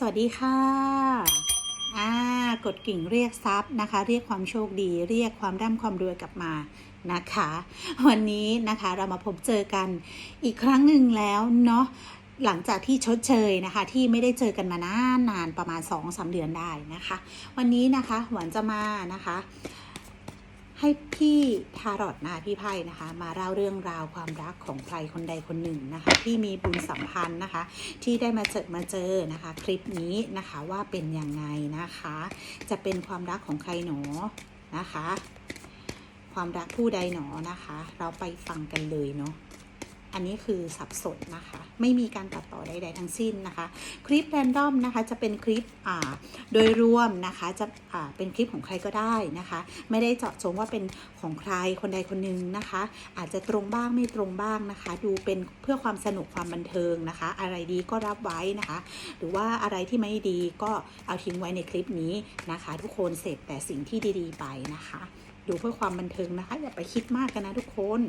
สวัสดีค่ะอ่ากดกิ่งเรียกทรัพย์นะคะ เรียกความโชคดี เรียกความร่ำความรวยกลับมานะคะ วันนี้นะคะเรามาพบเจอกันอีกครั้งหนึ่งแล้วเนาะหลังจากที่ชดเชยนะคะ ที่ไม่ได้เจอกันมานานนานประมาณ2อสเดือนได้นะคะ วันนี้นะคะหวานจะมานะคะ ให้พี่ทารอตนาพี่ไพ่นะคะ มาเล่าเรื่องราวความรักของใครคนใดคนหนึ่งนะคะ ที่มีบุญสัมพันธ์นะคะ ที่ได้มาเจอมาเจอนะคะ คลิปนี้นะคะว่าเป็นยังไงนะคะ จะเป็นความรักของใครหนอนะคะ ความรักผู้ใดหนอนะคะ เราไปฟังกันเลยเนาะ อันนี้คือสับสนนะคะ ไม่มีการตัดต่อใด ๆ ทั้งสิ้นนะคะ คลิปแรนดอมนะคะจะเป็นคลิปอ่าโดยรวมนะคะจะอ่าเป็นคลิปของใครก็ได้นะคะ ไม่ได้เจาะจงว่าเป็นของใครคนใดคนหนึ่งนะคะ อาจจะตรงบ้างไม่ตรงบ้างนะคะ ดูเป็นเพื่อความสนุกความบันเทิงนะคะ อะไรดีก็รับไว้นะคะ หรือว่าอะไรที่ไม่ดีก็เอาทิ้งไว้ในคลิปนี้นะคะ ทุกคนเสพแต่สิ่งที่ดีๆ ไปนะคะ ดูเพื่อความบันเทิงนะคะอย่าไปคิดมากกันนะทุกคน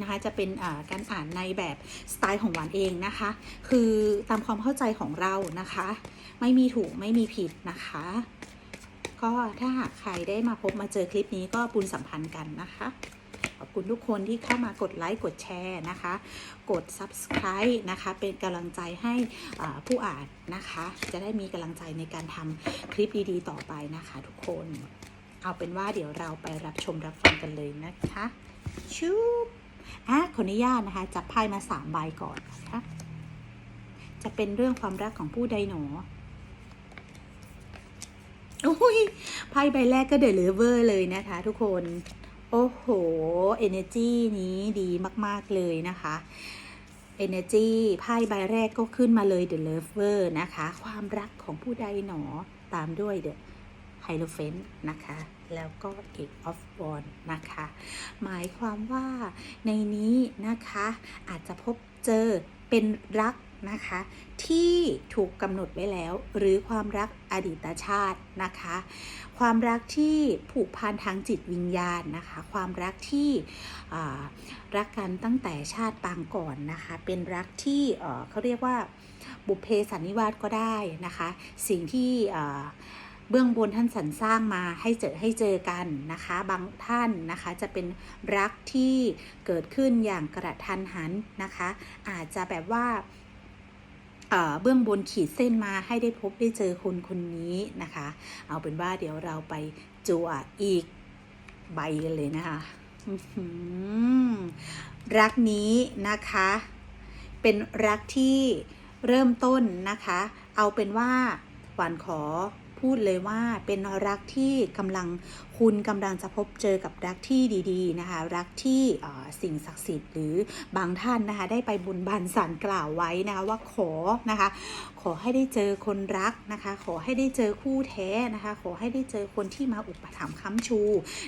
นะคะ จะเป็นการอ่านในแบบสไตล์ของหวานเองนะคะ คือตามความเข้าใจของเรานะคะ ไม่มีถูกไม่มีผิดนะคะ ก็ถ้าหากใครได้มาพบมาเจอคลิปนี้ก็บุญสัมพันธ์กันนะคะขอบคุณทุกคนที่เข้ามากดไลค์กดแชร์นะคะ กด subscribe นะคะ เป็นกำลังใจให้ผู้อ่านนะคะ จะได้มีกำลังใจในการทำคลิปดีๆ ต่อไปนะคะทุกคน เอาเป็นว่าเดี๋ยวเราไปรับชมรับฟังกันเลยนะคะชูบ อะขออนุญาตนะคะจับไพ่มาสามใบก่อนนะคะจะเป็นเรื่องความรักของผู้ใดหนออุ้ยไพ่ใบแรกก็เดอะเลเวอร์เลยนะคะทุกคน โอ้โห energy นี้ดีมาก ๆ เลยนะคะ energy ไพ่ใบแรกก็ขึ้นมาเลย the lover นะคะ ความรักของผู้ใดหนอตามด้วย the hierophant นะคะ แล้วก็ eight of wands นะคะ หมายความว่าในนี้นะคะอาจจะพบเจอเป็นรักนะคะที่ถูกกำหนดไว้แล้ว หรือความรักอดีตชาตินะคะ ความรักที่ผูกพันทางจิตวิญญาณนะคะ ความรักที่รักกันตั้งแต่ชาติปางก่อนนะคะ เป็นรักที่เขาเรียกว่าบุพเพสันนิวาสก็ได้นะคะ สิ่งที่ เบื้องบนท่านสรรสร้างมาให้เจอให้เจอกันนะคะ บางท่านนะคะจะเป็นรักที่เกิดขึ้นอย่างกระทันหันนะคะ อาจจะแบบว่าเบื้องบนขีดเส้นมาให้ได้พบได้เจอคนคนนี้นะคะ เอาเป็นว่าเดี๋ยวเราไปจัวอีกใบกันเลยนะคะรักนี้นะคะ เป็นรักที่เริ่มต้นนะคะ เอาเป็นว่าหวานขอ พูดเลยว่าเป็นรักที่กำลัง คุณกำลังจะพบเจอกับรักที่ดีๆนะคะ รักที่สิ่งศักดิ์สิทธิ์หรือบางท่านนะคะได้ไปบุญบันสารกล่าวไว้นะคะว่าขอนะคะ ขอให้ได้เจอคนรักนะคะ ขอให้ได้เจอคู่แท้นะคะ ขอให้ได้เจอคนที่มาอุปถัมภ์ค้ำชู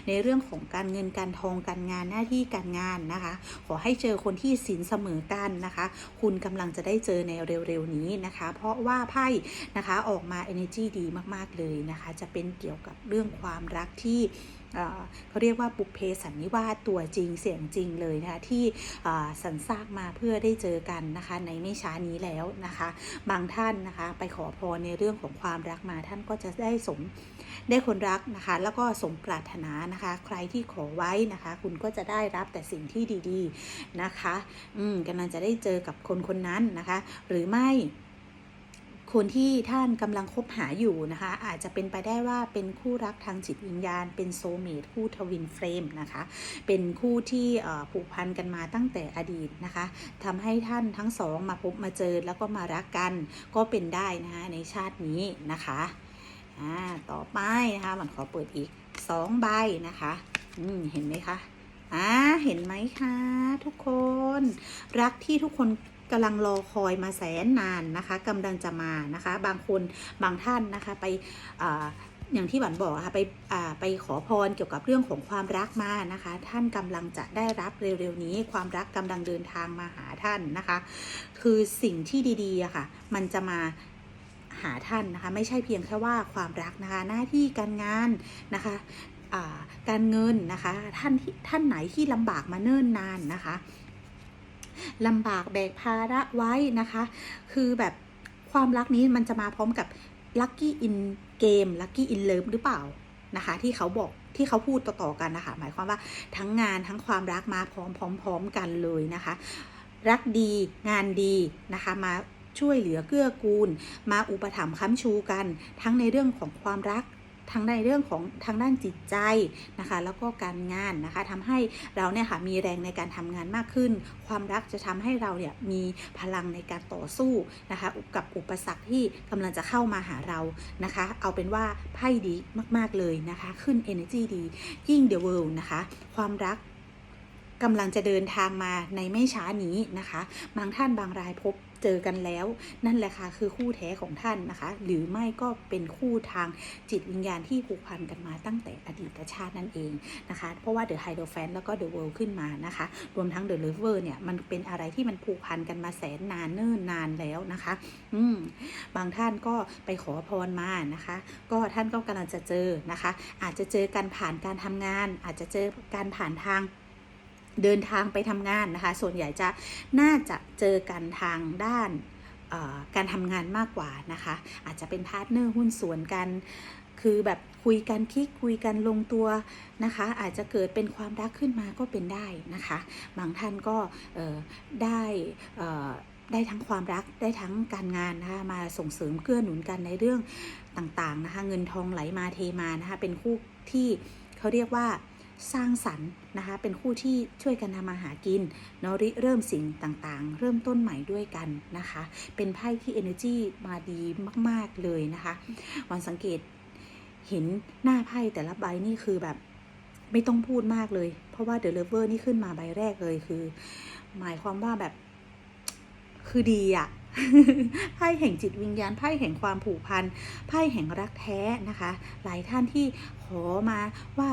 ในเรื่องของการเงินการทองการงานหน้าที่การงานนะคะ ขอให้เจอคนที่สินเสมอกันนะคะ คุณกำลังจะได้เจอในเร็วๆนี้นะคะ เพราะว่าไพ่นะคะออกมา energy ดีมากๆเลยนะคะ จะเป็นเกี่ยวกับเรื่องความรักที่เขาเรียกว่าปุเพสันนิวาสตัวจริงเสียงจริงเลยนะคะที่สรรสร้างมาเพื่อได้เจอกันนะคะในไม่ช้านี้แล้วนะคะ บางท่านนะคะไปขอพรในเรื่องของความรักมาท่านก็จะได้สมได้คนรักนะคะ แล้วก็สมปรารถนานะคะ ใครที่ขอไว้นะคะ คุณก็จะได้รับแต่สิ่งที่ดี ๆนะคะ อืมกำลังจะได้เจอกับคนคนนั้นนะคะ หรือไม่ คนที่ท่านกำลังคบหาอยู่นะคะ อาจจะเป็นไปได้ว่าเป็นคู่รักทางจิตวิญญาณ เป็นโซเมตคู่ทวินเฟรมนะคะ เป็นคู่ที่ผูกพันกันมาตั้งแต่อดีตนะคะทำให้ท่านทั้งสองมาพบมาเจอแล้วก็มารักกันก็เป็นได้นะคะในชาตินี้นะคะอ่าต่อไปนะคะมันขอเปิดอีกสองใบนะคะอืมเห็นไหมคะอ่าเห็นไหมคะ ทุกคน รักที่ทุกคน กำลังรอคอยมาแสนนานนะคะกำลังจะมานะคะ บางคนบางท่านนะคะไปอย่างที่หวันบอกค่ะไปไปขอพรเกี่ยวกับเรื่องของความรักมานะคะ ท่านกำลังจะได้รับเร็วๆนี้ ความรักกำลังเดินทางมาหาท่านนะคะ คือสิ่งที่ดีๆอะค่ะ มันจะมาหาท่านนะคะ ไม่ใช่เพียงแค่ว่าความรักนะคะ หน้าที่การงานนะคะการเงินนะคะ ท่านที่ท่านไหนที่ลำบากมาเนิ่นนานนะคะ ลำบากแบกภาระไว้นะคะ คือแบบความรักนี้มันจะมาพร้อมกับ lucky in game lucky in love หรือเปล่านะคะ ที่เขาบอกที่เขาพูดต่อๆกันนะคะ หมายความว่าทั้งงานทั้งความรักมาพร้อมๆกันเลยนะคะ รักดีงานดีนะคะมาช่วยเหลือเกื้อกูล มาอุปถัมภ์ค้ำชูกัน ทั้งในเรื่องของความรัก ทั้งในเรื่องของทางด้านจิตใจนะคะ แล้วก็การงานนะคะทำให้เราเนี่ยค่ะมีแรงในการทำงานมากขึ้น ความรักจะทำให้เราเนี่ยมีพลังในการต่อสู้นะคะกับอุปสรรคที่กำลังจะเข้ามาหาเรานะคะ เอาเป็นว่าไพ่ดีมากๆเลยนะคะ ขึ้น energy ดี ยิ่ง the world นะคะ ความรักกำลังจะเดินทางมาในไม่ช้านี้นะคะ บางท่านบางรายพบ เจอกันแล้ว นั่นแหละค่ะคือคู่แท้ของท่านนะคะ หรือไม่ก็เป็นคู่ทางจิตวิญญาณที่ผูกพันกันมาตั้งแต่อดีตชาตินั่นเองนะคะ เพราะว่า The h i d o f a n แล้วก็ The World ขึ้นมานะคะ รวมทั้ง The Lover เนี่ยมันเป็นอะไรที่มันผูกพันกันมาแสนนานเนิ่นนานแล้วนะคะ อืมบางท่านก็ไปขอพรมานะคะ ก็ท่านก็กำลังจะเจอนะคะ อาจจะเจอกันผ่านการทำงาน อาจจะเจอการผ่านทาง เดินทางไปทำงานนะคะ ส่วนใหญ่จะน่าจะเจอกันทางด้านการทำงานมากกว่านะคะ อาจจะเป็นพาร์ทเนอร์หุ้นส่วนกัน คือแบบคุยกันคลิกคุยกันลงตัวนะคะ อาจจะเกิดเป็นความรักขึ้นมาก็เป็นได้นะคะ บางท่านก็ได้ได้ทั้งความรักได้ทั้งการงานนะคะมาส่งเสริมเกื้อหนุนกันในเรื่องต่างๆนะคะ เงินทองไหลมาเทมานะคะ เป็นคู่ที่เขาเรียกว่า สร้างสรรค์นะคะ เป็นคู่ที่ช่วยกันทำมาหากินเนาะริเริ่มสิ่งต่างๆ เริ่มต้นใหม่ด้วยกันนะคะ เป็นไพ่ที่ energy มาดีมากๆเลยนะคะวันสังเกตเห็นหน้าไพ่แต่ละใบนี่คือแบบไม่ต้องพูดมากเลย เพราะว่า The Lover นี่ขึ้นมาใบแรกเลยคือ หมายความว่าแบบคือดีอะไพ่แห่งจิตวิญญาณไพ่แห่งความผูกพันไพ่แห่งรักแท้นะคะ หลายท่านที่ขอมาว่า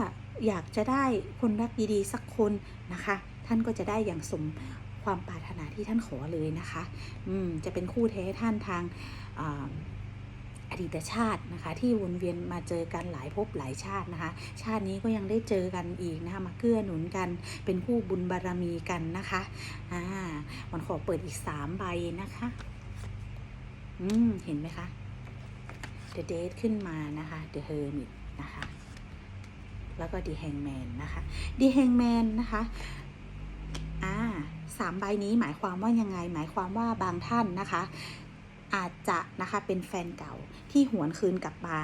อยากจะได้คนรักดีๆสักคนนะคะ ท่านก็จะได้อย่างสมความปรารถนาที่ท่านขอเลยนะคะ อืม จะเป็นคู่แท้ท่านทางอดีตชาตินะคะ ที่วนเวียนมาเจอกันหลายภพหลายชาตินะคะ ชาตินี้ก็ยังได้เจอกันอีกนะคะ มาเกื้อหนุนกันเป็นคู่บุญบารมีกันนะคะอ่าวันขอเปิดอีกสามใบนะคะ อืม เห็นไหมคะ The Date ขึ้นมานะคะ The Hermit นะคะ แล้วก็ The Hangman นะคะ The Hangman นะคะอ่าสามใบนี้หมายความว่ายังไง หมายความว่าบางท่านนะคะ อาจจะนะคะเป็นแฟนเก่าที่หวนคืนกลับมา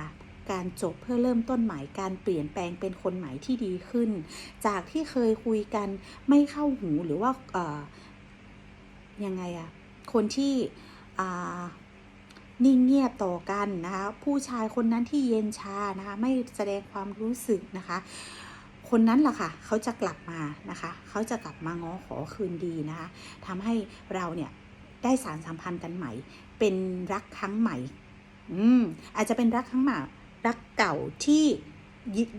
การจบเพื่อเริ่มต้นใหม่การเปลี่ยนแปลงเป็นคนใหม่ที่ดีขึ้น จากที่เคยคุยกันไม่เข้าหูหรือว่าเอ่อยังไงอะคนที่อ่า นิ่งเงียบต่อกันนะคะผู้ชายคนนั้นที่เย็นชานะคะไม่แสดงความรู้สึกนะคะ คนนั้นล่ะค่ะเขาจะกลับมานะคะเขาจะกลับมาง้อขอคืนดีนะคะทำให้เราเนี่ยได้สารสัมพันธ์กันใหม่ เป็นรักครั้งใหม่ อืมอาจจะเป็นรักครั้งใหม่รักเก่าที่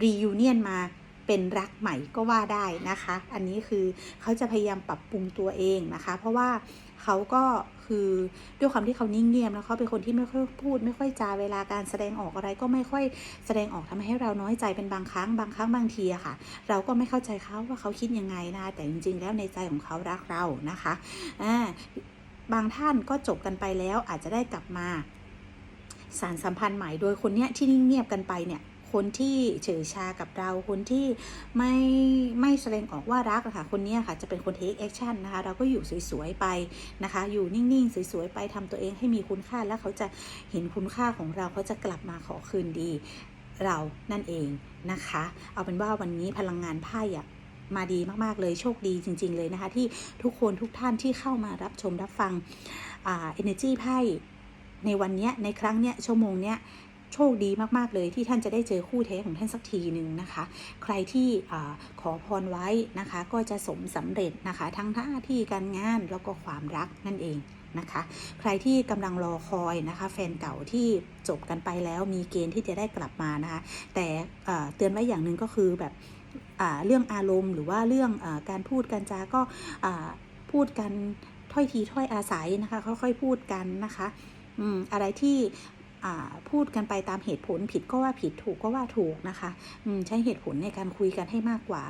รียูเนียนมาเป็นรักใหม่ก็ว่าได้นะคะ อันนี้คือเขาจะพยายามปรับปรุงตัวเองนะคะ เพราะว่า เขาก็คือด้วยความที่เขานิ่งเงียบแล้วเขาเป็นคนที่ไม่ค่อยพูด ไม่ค่อยจาเวลาการแสดงออกอะไรก็ไม่ค่อยแสดงออกทำให้เราน้อยใจเป็นบางครั้งบางครั้งบางทีอะค่ะ เราก็ไม่เข้าใจเขาว่าเขาคิดยังไงนะแต่จริง ๆ แล้วในใจของเขารักเรานะคะอ่าบางท่านก็จบกันไปแล้วอาจจะได้กลับมาสารสัมพันธ์ใหม่โดยคนเนี้ยที่นิ่งเงียบกันไปเนี่ย คนที่เฉยชากับเราคนที่ไม่ไม่แสดงออกว่ารักค่ะคนนี้ค่ะจะเป็นคน take action นะคะเราก็อยู่สวยๆไปนะคะ อยู่นิ่งๆ สวยๆไปทำตัวเองให้มีคุณค่าแล้วเขาจะเห็นคุณค่าของเราเขาจะกลับมาขอคืนดีเรานั่นเองนะคะ เอาเป็นว่าวันนี้พลังงานไพ่อะมาดีมาก ๆ เลยโชคดีจริง ๆ เลยนะคะ ที่ทุกคนทุกท่านที่เข้ามารับชมรับฟังอ่า energy ไพ่ในวันนี้ในครั้งเนี้ยชั่วโมงเนี้ย โชคดีมากๆเลยที่ท่านจะได้เจอคู่แท้ของท่านสักทีหนึ่งนะคะ ใครที่ขอพรไว้นะคะ ก็จะสมสำเร็จนะคะ ทั้งหน้าที่การงานแล้วก็ความรักนั่นเองนะคะ ใครที่กำลังรอคอยนะคะ แฟนเก่าที่จบกันไปแล้วมีเกณฑ์ที่จะได้กลับมานะคะ แต่เตือนไว้อย่างหนึ่งก็คือแบบเรื่องอารมณ์หรือว่าเรื่องอการพูดกันจาก็พูดกันถ้อยทีถ้อยอาศัยนะคะค่อยๆพูดกันนะคะออะไรที่ พูดกันไปตามเหตุผลผิดก็ว่าผิดถูกก็ว่าถูกนะคะใช้เหตุผลในการคุยกันให้มากกว่า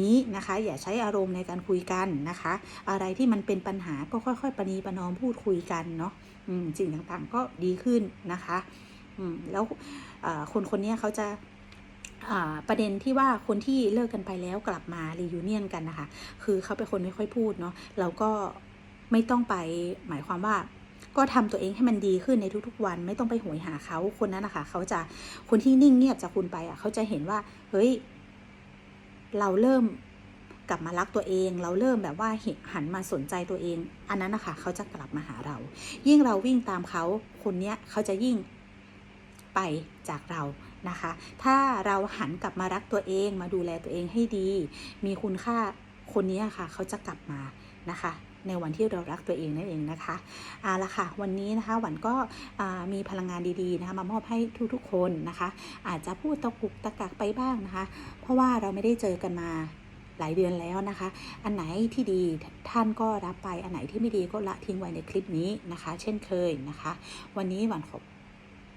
นี้นะคะ อย่าใช้อารมณ์ในการคุยกันนะคะ อะไรที่มันเป็นปัญหาก็ค่อยๆประนีประนอมพูดคุยกันเนาะสิ่งต่างๆก็ดีขึ้นนะคะแล้วคนคนนี้เขาจะประเด็นที่ว่าคนที่เลิกกันไปแล้วกลับมารียูเนียนกันนะคะ คือเขาเป็นคนไม่ค่อยพูดเนาะเราก็ไม่ต้องไปหมายความว่า ก็ทำตัวเองให้มันดีขึ้นในทุกๆ วันไม่ต้องไปหวยหาเขาคนนั้นนะคะเขาจะคนที่นิ่งเงียบจากคุณไปอะเขาจะเห็นว่า เฮ้ย เราเริ่มกลับมารักตัวเอง เราเริ่มแบบว่าห,หันมาสนใจตัวเอง อันนั้นนะคะเขาจะกลับมาหาเรา ยิ่งเราวิ่งตามเขาคนเนี้ยเขาจะยิ่งไปจากเรานะคะ ถ้าเราหันกลับมารักตัวเองมาดูแลตัวเองให้ดี มีคุณค่าคนนี้ค่ะ เขาจะกลับมานะคะ ในวันที่เรารักตัวเองนั่นเองนะคะเอาละค่ะ วันนี้นะคะหวันก็มีพลังงานดีๆนะคะมามอบให้ทุกๆคนนะคะ อาจจะพูดตะกุกตะกักไปบ้างนะคะ เพราะว่าเราไม่ได้เจอกันมาหลายเดือนแล้วนะคะ อันไหนที่ดีท่านก็รับไป อันไหนที่ไม่ดีก็ละทิ้งไว้ในคลิปนี้นะคะ เช่นเคยนะคะ วันนี้หวันขอ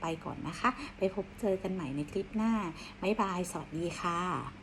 ไปก่อนนะคะ ไปพบเจอกันใหม่ในคลิปหน้า บ๊ายบาย สวัสดีค่ะ